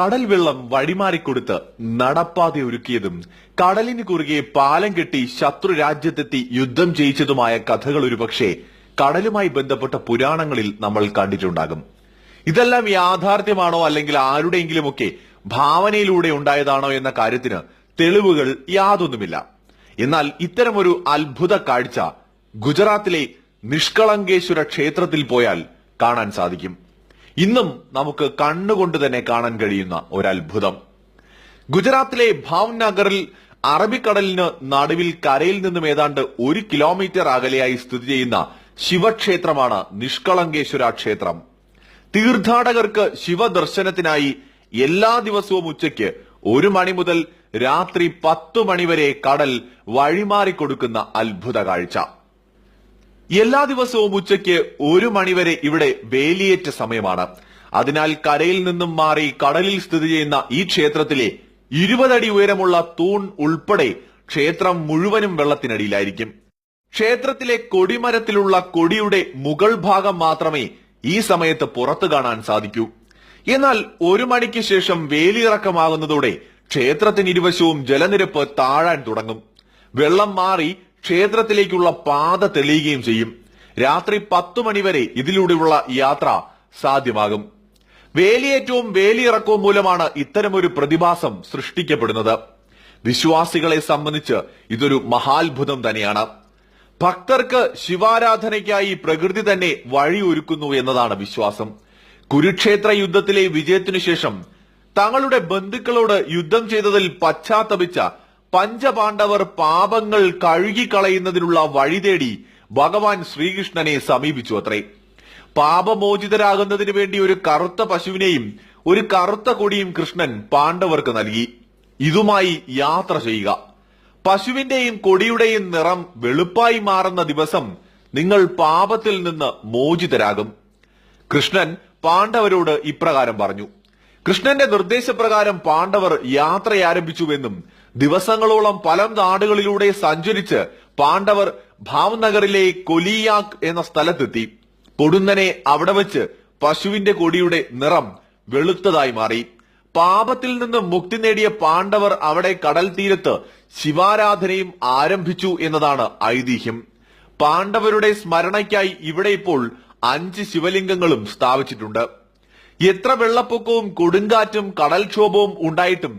കടൽ വെള്ളം വഴിമാറിക്കൊടുത്ത് നടപ്പാത ഒരുക്കിയതും കടലിന് കുറുകെ പാലം കെട്ടി ശത്രു രാജ്യത്തെത്തി യുദ്ധം ജയിച്ചതുമായ കഥകൾ ഒരുപക്ഷെ കടലുമായി ബന്ധപ്പെട്ട പുരാണങ്ങളിൽ നമ്മൾ കണ്ടിട്ടുണ്ടാകും. ഇതെല്ലാം യാഥാർത്ഥ്യമാണോ അല്ലെങ്കിൽ ആരുടെയെങ്കിലുമൊക്കെ ഭാവനയിലൂടെ ഉണ്ടായതാണോ എന്ന കാര്യത്തിന് തെളിവുകൾ യാതൊന്നുമില്ല. എന്നാൽ ഇത്തരമൊരു അത്ഭുത കാഴ്ച ഗുജറാത്തിലെ നിഷ്കളങ്കേശ്വര ക്ഷേത്രത്തിൽ പോയാൽ കാണാൻ സാധിക്കും. ഇന്നും നമുക്ക് കണ്ണുകൊണ്ട് തന്നെ കാണാൻ കഴിയുന്ന ഒരു അത്ഭുതം ഗുജറാത്തിലെ ഭാവ്നഗറിൽ അറബിക്കടലിന് നടുവിൽ കരയിൽ നിന്നും ഏതാണ്ട് ഒരു കിലോമീറ്റർ അകലെയായി സ്ഥിതി ചെയ്യുന്ന ശിവക്ഷേത്രമാണ് നിഷ്കളങ്കേശ്വര ക്ഷേത്രം. തീർത്ഥാടകർക്ക് ശിവദർശനത്തിനായി എല്ലാ ദിവസവും ഉച്ചയ്ക്ക് ഒരു മണി മുതൽ രാത്രി പത്തു മണിവരെ കടൽ വഴിമാറിക്കൊടുക്കുന്ന അത്ഭുത കാഴ്ച. എല്ലാ ദിവസവും ഉച്ചയ്ക്ക് ഒരു മണിവരെ ഇവിടെ വേലിയേറ്റ സമയമാണ്. അതിനാൽ കരയിൽ നിന്നും മാറി കടലിൽ സ്ഥിതി ചെയ്യുന്ന ഈ ക്ഷേത്രത്തിലെ ഇരുപതടി ഉയരമുള്ള തൂൺ ഉൾപ്പെടെ ക്ഷേത്രം മുഴുവനും വെള്ളത്തിനടിയിലായിരിക്കും. ക്ഷേത്രത്തിലെ കൊടിമരത്തിലുള്ള കൊടിയുടെ മുകൾ ഭാഗം മാത്രമേ ഈ സമയത്ത് പുറത്തു കാണാൻ സാധിക്കൂ. എന്നാൽ ഒരു മണിക്ക് ശേഷം വേലിയിറക്കമാകുന്നതോടെ ക്ഷേത്രത്തിന് ഇരുവശവും ജലനിരപ്പ് താഴാൻ തുടങ്ങും. വെള്ളം മാറി ക്ഷേത്രത്തിലേക്കുള്ള പാത തെളിയുകയും ചെയ്യും. രാത്രി പത്തു മണിവരെ ഇതിലൂടെയുള്ള യാത്ര സാധ്യമാകും. വേലിയേറ്റവും വേലിയിറക്കവും മൂലമാണ് ഇത്തരമൊരു പ്രതിഭാസം സൃഷ്ടിക്കപ്പെടുന്നത്. വിശ്വാസികളെ സംബന്ധിച്ച് ഇതൊരു മഹാത്ഭുതം തന്നെയാണ്. ഭക്തർക്ക് ശിവാരാധനയ്ക്കായി പ്രകൃതി തന്നെ വഴിയൊരുക്കുന്നു എന്നതാണ് വിശ്വാസം. കുരുക്ഷേത്ര യുദ്ധത്തിലെ വിജയത്തിനു ശേഷം തങ്ങളുടെ ബന്ധുക്കളോട് യുദ്ധം ചെയ്തതിൽ പശ്ചാത്തപിച്ച പഞ്ചപാണ്ഡവർ പാപങ്ങൾ കഴുകിക്കളയുന്നതിനുള്ള വഴി തേടി ഭഗവാൻ ശ്രീകൃഷ്ണനെ സമീപിച്ചു അത്രേ. പാപമോചിതരാകുന്നതിന് വേണ്ടി ഒരു കറുത്ത പശുവിനെയും ഒരു കറുത്ത കൊടിയും കൃഷ്ണൻ പാണ്ഡവർക്ക് നൽകി. ഇതുമായി യാത്ര ചെയ്യുക. പശുവിന്റെയും കൊടിയുടെയും നിറം വെളുപ്പായി മാറുന്ന ദിവസം നിങ്ങൾ പാപത്തിൽ നിന്ന് മോചിതരാകും. കൃഷ്ണൻ പാണ്ഡവരോട് ഇപ്രകാരം പറഞ്ഞു. കൃഷ്ണന്റെ നിർദ്ദേശപ്രകാരം പാണ്ഡവർ യാത്ര ആരംഭിച്ചുവെന്നും ദിവസങ്ങളോളം പല നാടുകളിലൂടെ സഞ്ചരിച്ച് പാണ്ഡവർ ഭാവ്നഗറിലെ കൊലിയാക് എന്ന സ്ഥലത്തെത്തി. പൊടുന്നനെ അവിടെ വെച്ച് പശുവിന്റെ കൊടിയുടെ നിറം വെളുത്തതായി മാറി. പാപത്തിൽ നിന്ന് മുക്തി നേടിയ പാണ്ഡവർ അവിടെ കടൽ തീരത്ത് ശിവാരാധനയും ആരംഭിച്ചു എന്നതാണ് ഐതിഹ്യം. പാണ്ഡവരുടെ സ്മരണയ്ക്കായി ഇവിടെ ഇപ്പോൾ അഞ്ച് ശിവലിംഗങ്ങളും സ്ഥാപിച്ചിട്ടുണ്ട്. എത്ര വെള്ളപ്പൊക്കവും കൊടുങ്കാറ്റും കടൽക്ഷോഭവും ഉണ്ടായിട്ടും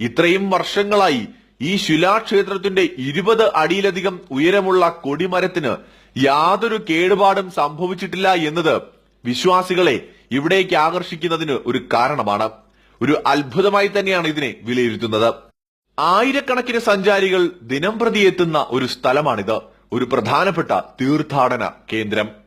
ഇത്രയും വർഷങ്ങളായി ഈ ശിലാക്ഷേത്രത്തിന്റെ ഇരുപത് അടിയിലധികം ഉയരമുള്ള കൊടിമരത്തിന് യാതൊരു കേടുപാടും സംഭവിച്ചിട്ടില്ല എന്നത് വിശ്വാസികളെ ഇവിടേക്ക് ആകർഷിക്കുന്നതിന് ഒരു കാരണമാണ്. ഒരു അത്ഭുതമായി തന്നെയാണ് ഇതിനെ വിലയിരുത്തുന്നത്. ആയിരക്കണക്കിന് സഞ്ചാരികൾ ദിനം പ്രതി എത്തുന്ന ഒരു സ്ഥലമാണിത്. ഒരു പ്രധാനപ്പെട്ട തീർത്ഥാടന കേന്ദ്രം.